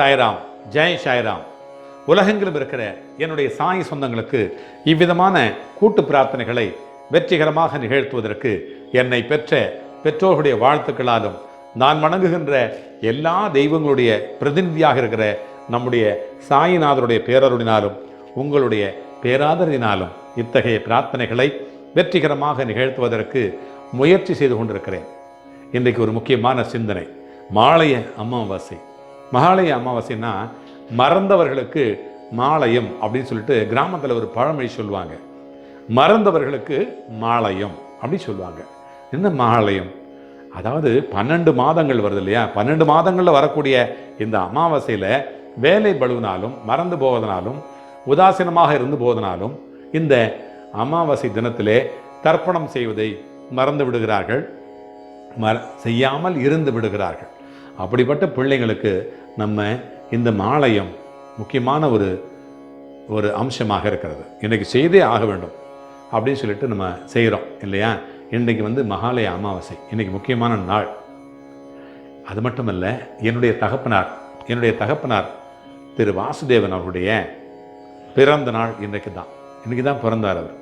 சாய்ராம் ஜெய் சாய்ராம். உலகெங்கிலும் இருக்கிற என்னுடைய சாய் சொந்தங்களுக்கு இவ்விதமான கூட்டு பிரார்த்தனைகளை வெற்றிகரமாக நிகழ்த்துவதற்கு என்னை பெற்ற பெற்றோர்களுடைய வாழ்த்துக்களாலும் நான் வணங்குகின்ற எல்லா தெய்வங்களுடைய பிரதிநிதியாக இருக்கிற நம்முடைய சாயிநாதருடைய பேரருளினாலும் உங்களுடைய பேராதரினாலும் இத்தகைய பிரார்த்தனைகளை வெற்றிகரமாக நிகழ்த்துவதற்கு முயற்சி செய்து கொண்டிருக்கிறேன். இன்றைக்கு ஒரு முக்கியமான சிந்தனை. மாலைய அமாவாசை. மகாலய அமாவாசைன்னா மறந்தவர்களுக்கு மாலயம் அப்படின்னு சொல்லிட்டு கிராமத்தில் ஒரு பழமொழி சொல்லுவாங்க. மறந்தவர்களுக்கு மாலயம் அப்படின்னு சொல்லுவாங்க. என்ன மாலயம்? அதாவது பன்னெண்டு மாதங்கள் வருது இல்லையா? பன்னெண்டு மாதங்களில் வரக்கூடிய இந்த அமாவாசையில் வேலை பழுவினாலும் மறந்து போவதனாலும் உதாசீனமாக இருந்து போவதனாலும் இந்த அமாவாசை தினத்திலே தர்ப்பணம் செய்வதை மறந்து விடுகிறார்கள். மற செய்யாமல் இருந்து விடுகிறார்கள். அப்படிப்பட்ட பிள்ளைங்களுக்கு நம்ம இந்த மாலயம் முக்கியமான ஒரு ஒரு அம்சமாக இருக்கிறது. இன்றைக்கு செய்தே ஆக வேண்டும் அப்படின்னு சொல்லிட்டு நம்ம செய்கிறோம் இல்லையா? இன்றைக்கு வந்து மகாலய அமாவாசை இன்றைக்கி முக்கியமான நாள். அது மட்டுமல்ல என்னுடைய தகப்பனார் என்னுடைய தகப்பனார் திரு வாசுதேவன் அவருடைய பிறந்த நாள் இன்றைக்கு தான். இன்றைக்கி தான் பிறந்தார் அவர்.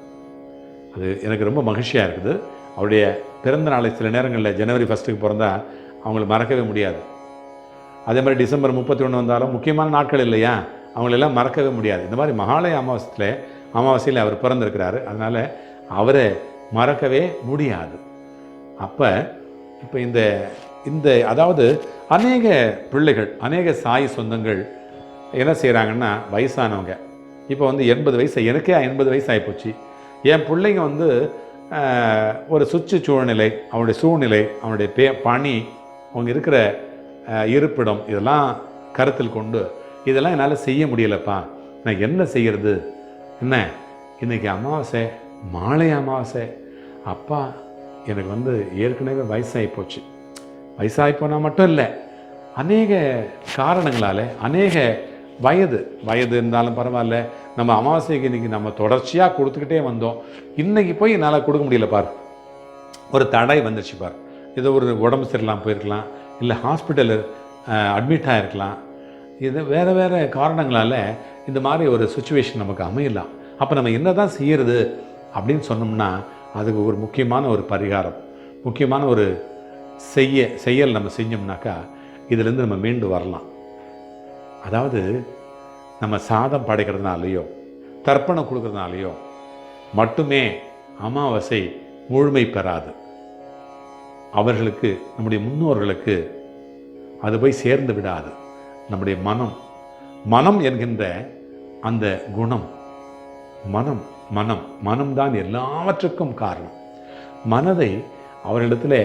அது எனக்கு ரொம்ப மகிழ்ச்சியாக இருக்குது. அவருடைய பிறந்த நாளை சில நேரங்களில் ஜனவரி ஃபஸ்ட்டுக்கு பிறந்தா அவங்கள மறக்கவே முடியாது. அதே மாதிரி டிசம்பர் முப்பத்தி ஒன்று வந்தாலும் முக்கியமான நாட்கள் இல்லையா? அவங்களெல்லாம் மறக்கவே முடியாது. இந்த மாதிரி மகாலய அமாவாசையில் அமாவாசையில் அவர் பிறந்திருக்கிறாரு. அதனால் அவரை மறக்கவே முடியாது. அப்போ இப்போ இந்த இந்த அதாவது அநேக பிள்ளைகள் அநேக சாய் சொந்தங்கள் என்ன செய்கிறாங்கன்னா வயசானவங்க. இப்போ வந்து எண்பது வயசு எனக்கே எண்பது வயசு ஆகிப்போச்சு என் பிள்ளைங்க வந்து ஒரு சுற்று சூழ்நிலை அவனுடைய சூழ்நிலை அவனுடைய பே பணி அவங்க இருக்கிற இருப்பிடம் இதெல்லாம் கருத்தில் கொண்டு இதெல்லாம் என்னால் செய்ய முடியலப்பா. நான் என்ன செய்கிறது என்ன? இன்றைக்கி அமாவாசை மாலை அமாவாசை. அப்பா எனக்கு வந்து ஏற்கனவே வயசாகி போச்சு. வயசாகி போனால் மட்டும் இல்லை அநேக காரணங்களால் அநேக வயது வயது இருந்தாலும் பரவாயில்ல நம்ம அமாவாசைக்கு இன்றைக்கி நம்ம தொடர்ச்சியாக கொடுத்துக்கிட்டே வந்தோம். இன்றைக்கி போய் என்னால் கொடுக்க முடியல பார். ஒரு தடை வந்துருச்சு பார். ஏதோ ஒரு உடம்பு சரியில்லாமல் போயிருக்கலாம் இல்லை ஹாஸ்பிட்டல் அட்மிட் ஆகிருக்கலாம் இது வேறு வேறு காரணங்களால் இந்த மாதிரி ஒரு சுச்சுவேஷன் நமக்கு அமையலாம். அப்போ நம்ம என்ன தான் செய்கிறது அப்படின்னு சொன்னோம்னா அதுக்கு ஒரு முக்கியமான ஒரு பரிகாரம் முக்கியமான ஒரு செய்ய செயல் நம்ம செஞ்சோம்னாக்கா இதிலேருந்து நம்ம மீண்டு வரலாம். அதாவது நம்ம சாதம் படைக்கிறதுனாலையோ தர்ப்பணம் கொடுக்குறதுனாலையோ மட்டுமே அமாவாசை முழுமை பெறாது. அவர்களுக்கு நம்முடைய முன்னோர்களுக்கு அது போய் சேர்ந்து விடாது. நம்முடைய மனம் மனம் என்கின்ற அந்த குணம் மனம் மனம் மனம்தான் எல்லாவற்றுக்கும் காரணம். மனதை அவரிடத்தில்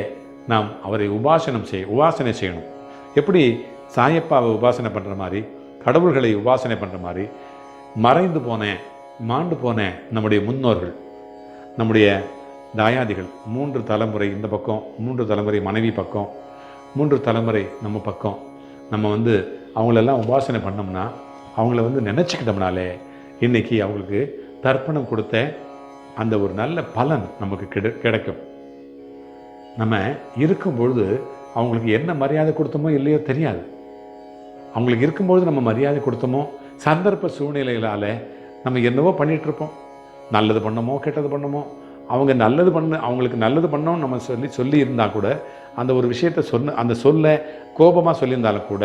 நாம் அவரை உபாசனம் செய்ய உபாசனை செய்யணும். எப்படி சாயப்பாவை உபாசனை பண்ணுற மாதிரி கடவுள்களை உபாசனை பண்ணுற மாதிரி மறைந்து போன மாண்டு போன நம்முடைய முன்னோர்கள் நம்முடைய தாயாதிகள் மூன்று தலைமுறை இந்த பக்கம் மூன்று தலைமுறை மனைவி பக்கம் மூன்று தலைமுறை நம்ம பக்கம். நம்ம வந்து அவங்களெல்லாம் உபாசனை பண்ணோம்னா அவங்கள வந்து நினச்சிக்கிட்டோம்னாலே இன்னைக்கு அவங்களுக்கு தர்ப்பணம் கொடுத்த அந்த ஒரு நல்ல பலன் நமக்கு கிடை கிடைக்கும். நம்ம இருக்கும் பொழுது அவங்களுக்கு என்ன மரியாதை கொடுத்தோமோ இல்லையோ தெரியாது. அவங்களுக்கு இருக்கும்பொழுது நம்ம மரியாதை கொடுத்தோமோ சந்தர்ப்ப சூழ்நிலைகளால் நம்ம என்னவோ பண்ணிகிட்ருப்போம் இருப்போம் நல்லது பண்ணமோ கெட்டது பண்ணமோ அவங்க நல்லது பண்ண அவங்களுக்கு நல்லது பண்ணோம்னு நம்ம சொல்லி சொல்லி இருந்தால் கூட அந்த ஒரு விஷயத்தை சொன்ன அந்த சொல்ல கோபமாக சொல்லியிருந்தாலும் கூட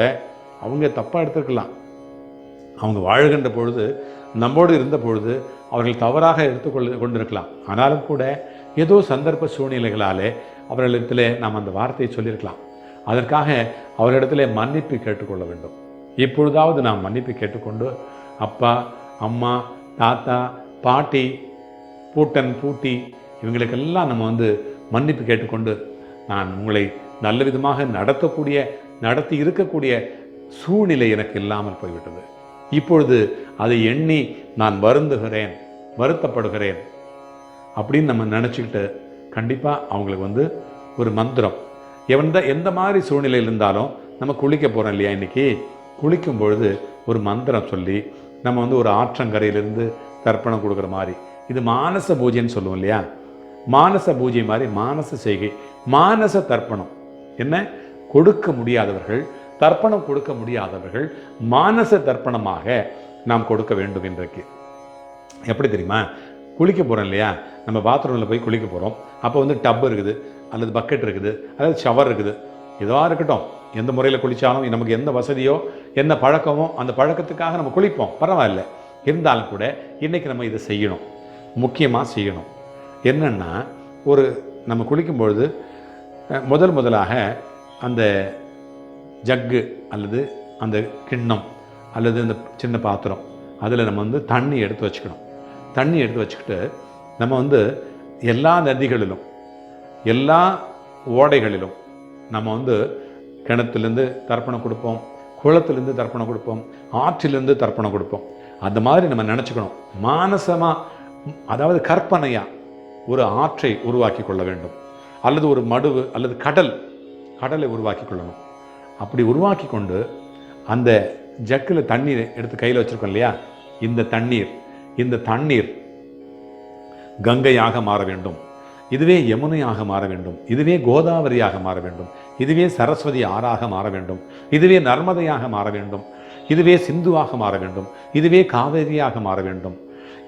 அவங்க தப்பாக எடுத்துருக்கலாம். அவங்க வாழ்கின்ற பொழுது நம்மோடு இருந்த பொழுது அவர்கள் தவறாக எடுத்துக்கொள்ள கொண்டிருக்கலாம். ஆனாலும் கூட ஏதோ சந்தர்ப்ப சூழ்நிலைகளாலே அவர்களிடத்தில் நாம் அந்த வார்த்தையை சொல்லியிருக்கலாம். அதற்காக அவர்களிடத்தில் மன்னிப்பு கேட்டுக்கொள்ள வேண்டும். இப்பொழுதாவது நாம் மன்னிப்பு கேட்டுக்கொண்டு அப்பா அம்மா தாத்தா பாட்டி பூட்டன் பூட்டி இவங்களுக்கெல்லாம் நம்ம வந்து மன்னிப்பு கேட்டுக்கொண்டு நான் உங்களை நல்ல விதமாக நடத்தக்கூடிய நடத்தி இருக்கக்கூடிய சூழ்நிலை எனக்கு இல்லாமல் போய்விட்டது. இப்பொழுது அதை எண்ணி நான் வருந்துகிறேன் வருத்தப்படுகிறேன் அப்படின்னு நம்ம நினச்சிக்கிட்டு கண்டிப்பாக அவங்களுக்கு வந்து ஒரு மந்திரம். எந்த எந்த மாதிரி சூழ்நிலையில் இருந்தாலும் நம்ம குளிக்க போகிறோம் இல்லையா இன்றைக்கி குளிக்கும் பொழுது ஒரு மந்திரம் சொல்லி நம்ம வந்து ஒரு ஆற்றங்கரையிலிருந்து தர்ப்பணம் கொடுக்குற மாதிரி இது மானச பூஜைன்னு சொல்லுவோம் இல்லையா? மானச பூஜை மாதிரி மானச செய்கை மானச தர்ப்பணம். என்ன? கொடுக்க முடியாதவர்கள் தர்ப்பணம் கொடுக்க முடியாதவர்கள் மானச தர்ப்பணமாக நாம் கொடுக்க வேண்டும் இன்றைக்கு. எப்படி தெரியுமா? குளிக்க போகிறோம் இல்லையா? நம்ம பாத்ரூமில் போய் குளிக்க போகிறோம் அப்போ வந்து டப் இருக்குது அல்லது பக்கெட் இருக்குது அல்லது ஷவர் இருக்குது. எதுவாக இருக்கட்டும் எந்த முறையில் குளித்தாலும் நமக்கு எந்த வசதியோ என்ன பழக்கமோ அந்த பழக்கத்துக்காக நம்ம குளிப்போம். பரவாயில்ல. இருந்தாலும் கூட இன்றைக்கி நம்ம இதை செய்யணும். முக்கியமாக செய்யணும். என்னென்னா ஒரு நம்ம குளிக்கும்பொழுது முதல் முதலாக அந்த ஜக்கு அல்லது அந்த கிண்ணம் அல்லது அந்த சின்ன பாத்திரம் அதில் நம்ம வந்து தண்ணி எடுத்து வச்சுக்கணும். தண்ணி எடுத்து வச்சுக்கிட்டு நம்ம வந்து எல்லா நதிகளிலும் எல்லா ஓடைகளிலும் நம்ம வந்து கிணத்துலேருந்து தர்ப்பணம் கொடுப்போம் குளத்துலேருந்து தர்ப்பணம் கொடுப்போம் ஆற்றிலேருந்து தர்ப்பணம் கொடுப்போம். அந்த மாதிரி நம்ம நினச்சிக்கணும். மானசமாக அதாவது கற்பனையாக ஒரு ஆற்றை உருவாக்கி கொள்ள வேண்டும். அல்லது ஒரு மடுவு அல்லது கடல் கடலை உருவாக்கி கொள்ளணும். அப்படி உருவாக்கி கொண்டு அந்த ஜக்கில் தண்ணீர் எடுத்து கையில் வச்சுருக்கோம் இல்லையா? இந்த தண்ணீர் இந்த தண்ணீர் கங்கையாக மாற வேண்டும். இதுவே யமுனையாக மாற வேண்டும். இதுவே கோதாவரியாக மாற வேண்டும். இதுவே சரஸ்வதி ஆறாக மாற வேண்டும். இதுவே நர்மதையாக மாற வேண்டும். இதுவே சிந்துவாக மாற வேண்டும். இதுவே காவேரியாக மாற வேண்டும்.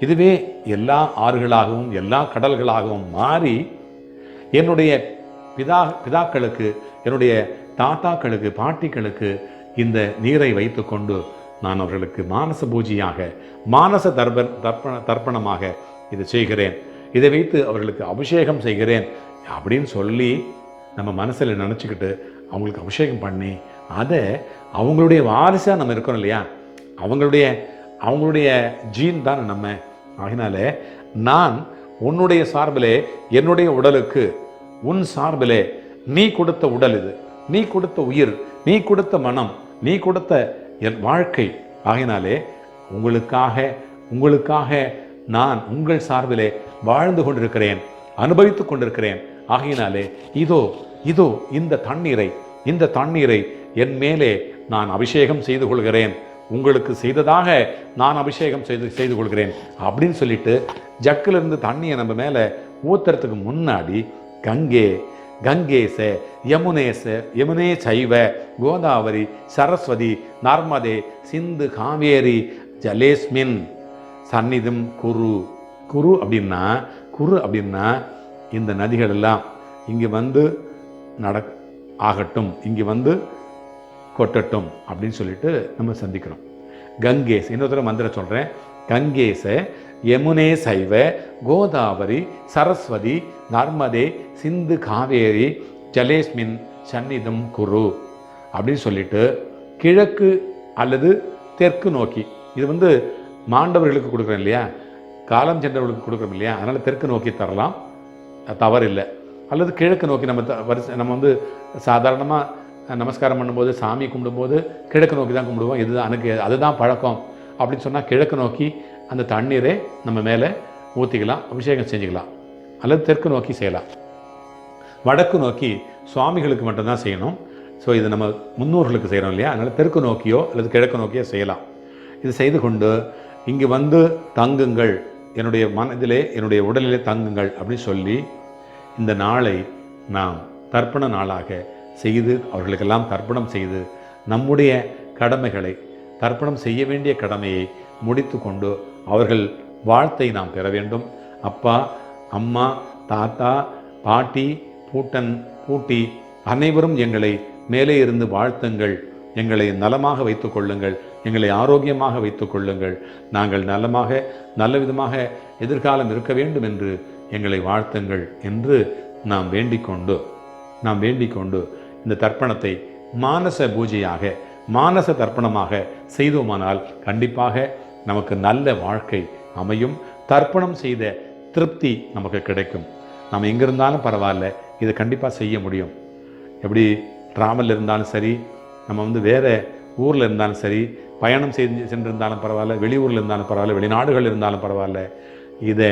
இதுவே எல்லா ஆறுகளாகவும் எல்லா கடல்களாகவும் மாறி என்னுடைய பிதா பிதாக்களுக்கு என்னுடைய தாத்தாக்களுக்கு பாட்டிகளுக்கு இந்த நீரை வைத்துக்கொண்டு நான் அவர்களுக்கு மானச பூஜையாக மானச தர்பன் தர்ப்பண தர்ப்பணமாக இதை செய்கிறேன். இதை வைத்து அவர்களுக்கு அபிஷேகம் செய்கிறேன் அப்படின்னு சொல்லி நம்ம மனசில் நினச்சிக்கிட்டு அவங்களுக்கு அபிஷேகம் பண்ணி அதை அவங்களுடைய வாரிசாக நம்ம இருக்கிறோம் இல்லையா? அவங்களுடைய அவங்களுடைய ஜீன் தான் நம்ம. ஆகினாலே நான் உன்னுடைய சார்பிலே என்னுடைய உடலுக்கு உன் சார்பிலே நீ கொடுத்த உடல் இது நீ கொடுத்த உயிர் நீ கொடுத்த மனம் நீ கொடுத்த என் வாழ்க்கை. ஆகினாலே உங்களுக்காக உங்களுக்காக நான் உங்கள் சார்பிலே வாழ்ந்து கொண்டிருக்கிறேன் அனுபவித்து கொண்டிருக்கிறேன். ஆகையினாலே இதோ இதோ இந்த தண்ணீரை இந்த தண்ணீரை என் மேலே நான் அபிஷேகம் செய்து கொள்கிறேன். உங்களுக்கு செய்ததாக நான் அபிஷேகம் செய்து செய்து கொள்கிறேன் அப்படின்னு சொல்லிட்டு ஜக்கிலிருந்து தண்ணியை நம்ம மேலே ஊத்துறதுக்கு முன்னாடி கங்கே கங்கேச யமுனேச யமுனே சைவ கோதாவரி சரஸ்வதி நர்மதே சிந்து காவேரி ஜலேஸ்மின் சந்நிதம் குரு. குரு அப்படின்னா குரு அப்படின்னா இந்த நதிகள் எல்லாம் இங்கே வந்து நட ஆகட்டும். இங்கே வந்து கொட்டட்டும் அப்படின்னு சொல்லிட்டு நம்ம சந்திக்கிறோம். கங்கேஸ் இன்னொரு மந்திரம் சொல்கிறேன் கங்கேச யமுனே சைவ கோதாவரி சரஸ்வதி நர்மதே சிந்து காவேரி ஜலேஸ்மின் சந்நிதம் குரு அப்படின்னு சொல்லிட்டு கிழக்கு அல்லது தெற்கு நோக்கி இது வந்து மாண்டவர்களுக்கு கொடுக்குறோம் இல்லையா? காலம் சென்றவர்களுக்கு கொடுக்குறோம் இல்லையா? அதனால் தெற்கு நோக்கி தரலாம். தவறில்லை. அல்லது கிழக்கு நோக்கி நம்ம த- வரிசை நம்ம வந்து சாதாரணமாக நமஸ்காரம் பண்ணும்போது சாமி கும்பிடும்போது கிழக்கு நோக்கி தான் கும்பிடுவோம். இதுதான் எனக்கு அதுதான் பழக்கம் அப்படின்னு சொன்னால் கிழக்கு நோக்கி அந்த தண்ணீரை நம்ம மேலே ஊற்றிக்கலாம் அபிஷேகம் செஞ்சுக்கலாம். அல்லது தெற்கு நோக்கி செய்யலாம். வடக்கு நோக்கி சுவாமிகளுக்கு மட்டும்தான் செய்யணும். ஸோ இது நம்ம முன்னோர்களுக்கு செய்கிறோம் இல்லையா? அதனால் தெற்கு நோக்கியோ அல்லது கிழக்கு நோக்கியோ செய்யலாம். இது செய்து கொண்டு இங்கே வந்து தங்குங்கள். என்னுடைய மனதிலே என்னுடைய உடலிலே தங்குங்கள் அப்படின்னு சொல்லி இந்த நாளை நாம் தர்ப்பண நாளாக செய்து அவர்களுக்கெல்லாம் தர்ப்பணம் செய்து நம்முடைய கடமைகளை தர்ப்பணம் செய்ய வேண்டிய கடமையை முடித்து கொண்டு அவர்கள் வாழ்த்தை நாம் பெற வேண்டும். அப்பா அம்மா தாத்தா பாட்டி பூட்டன் பூட்டி அனைவரும் எங்களை மேலே இருந்து வாழ்த்துங்கள். எங்களை நலமாக வைத்துக் கொள்ளுங்கள். எங்களை ஆரோக்கியமாக வைத்துக் கொள்ளுங்கள். நாங்கள் நலமாக நல்ல விதமாக எதிர்காலம் இருக்க வேண்டும் என்று எங்களை வாழ்த்துங்கள் என்று நாம் வேண்டிக் கொண்டு நாம் வேண்டிக் கொண்டு இந்த தர்ப்பணத்தை மானச பூஜையாக மானச தர்ப்பணமாக செய்தோமானால் கண்டிப்பாக நமக்கு நல்ல வாழ்க்கை அமையும். தர்ப்பணம் செய்த திருப்தி நமக்கு கிடைக்கும். நம்ம எங்கே இருந்தாலும் பரவாயில்ல இதை கண்டிப்பாக செய்ய முடியும். எப்படி ட்ராவலில் இருந்தாலும் சரி நம்ம வந்து வேறு ஊரில் இருந்தாலும் சரி பயணம் செய்து சென்றிருந்தாலும் பரவாயில்ல வெளியூரில் இருந்தாலும் பரவாயில்ல வெளிநாடுகள் இருந்தாலும் பரவாயில்ல இதை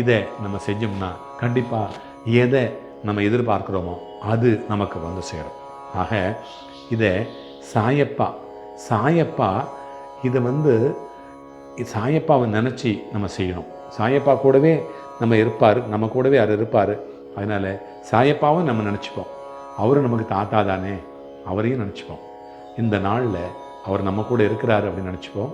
இதை நம்ம செஞ்சோம்னா கண்டிப்பாக எதை நம்ம எதிர்பார்க்குறோமோ அது நமக்கு வந்து சேரும். ஆக இதை சாயப்பா சாயப்பா இதை வந்து சாயப்பாவை நினச்சி நம்ம செய்யணும். சாயப்பா கூடவே நம்ம இருப்பார் நம்ம கூடவே அவர் இருப்பார்? அதனால் சாயப்பாவும் நம்ம நினச்சிப்போம். அவரும் நமக்கு தாத்தா தானே அவரையும் நினச்சிப்போம். இந்த நாளில் அவர் நம்ம கூட இருக்கிறாரு அப்படின்னு நினச்சிப்போம்.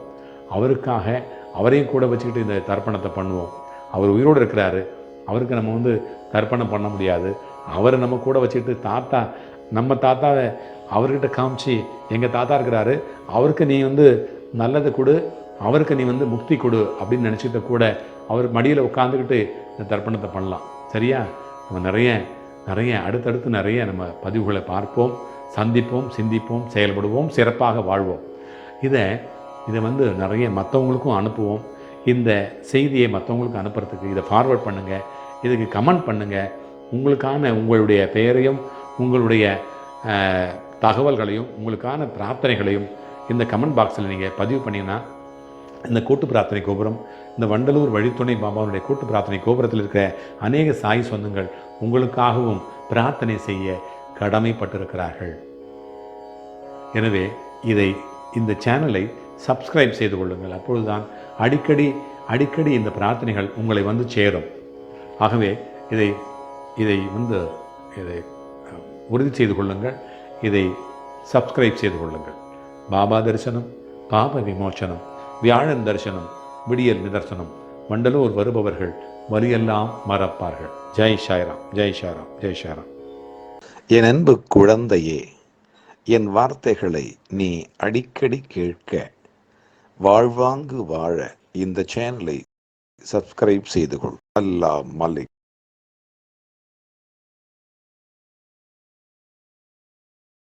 அவருக்காக அவரையும் கூட வச்சுக்கிட்டு இந்த தர்ப்பணத்தை பண்ணுவோம். அவர் உயிரோடு இருக்கிறாரு அவருக்கு நம்ம வந்து தர்ப்பணம் பண்ண முடியாது. அவரை நம்ம கூட வச்சுக்கிட்டு தாத்தா நம்ம தாத்தாவை அவர்கிட்ட காமிச்சு எங்கள் தாத்தா இருக்கிறாரு அவருக்கு நீ வந்து நல்லது கொடு அவருக்கு நீ வந்து முக்தி கொடு அப்படின்னு நினச்சிக்கிட்ட கூட அவர் மடியில் உட்காந்துக்கிட்டு இந்த தர்ப்பணத்தை பண்ணலாம். சரியா? நம்ம நிறைய நிறைய அடுத்தடுத்து நிறைய நம்ம பதிவுகளை பார்ப்போம் சந்திப்போம் சிந்திப்போம் செயல்படுவோம் சிறப்பாக வாழ்வோம். இதை இதை வந்து நிறைய மற்றவங்களுக்கும் அனுப்புவோம். இந்த செய்தியை மற்றவங்களுக்கு அனுப்புறதுக்கு இதை ஃபார்வர்ட் பண்ணுங்கள் இதுக்கு கமெண்ட் பண்ணுங்கள் உங்களுக்கான உங்களுடைய பெயரையும் உங்களுடைய தகவல்களையும் உங்களுக்கான பிரார்த்தனைகளையும் இந்த கமெண்ட் பாக்ஸில் நீங்கள் பதிவு பண்ணிங்கன்னா இந்த கூட்டு பிரார்த்தனை கோபுரம் இந்த வண்டலூர் வழித்துணை பாபாவுடைய கூட்டு பிரார்த்தனை கோபுரத்தில் இருக்கிற அநேக சாய் சொந்தங்கள் உங்களுக்காகவும் பிரார்த்தனை செய்ய கடமைப்பட்டிருக்கிறார்கள். எனவே இதை இந்த சேனலை சப்ஸ்கிரைப் செய்து கொள்ளுங்கள். அப்பொழுதுதான் அடிக்கடி அடிக்கடி இந்த பிரார்த்தனைகள் உங்களை வந்து சேரும். ஆகவே இதை இதை வந்து இதை உறுதி செய்து கொள்ளுங்கள். இதை சப்ஸ்கிரைப் செய்து கொள்ளுங்கள். பாபா தரிசனம் பாப விமோச்சனம் வியாழன் தரிசனம் விடியல் நிதர்சனம் மண்டலூர் வருபவர்கள் வலியெல்லாம் மறப்பார்கள். ஜெய் ஷாய்ராம் ஜெய் ஷாய்ராம் ஜெய் ஷாராம் என் அன்பு குழந்தையே என் வார்த்தைகளை நீ அடிக்கடி கேட்க வாழ்வாங்கு வாழ இந்த சேனலை சப்ஸ்கிரைப் செய்து கொள் அல்லா மலிக்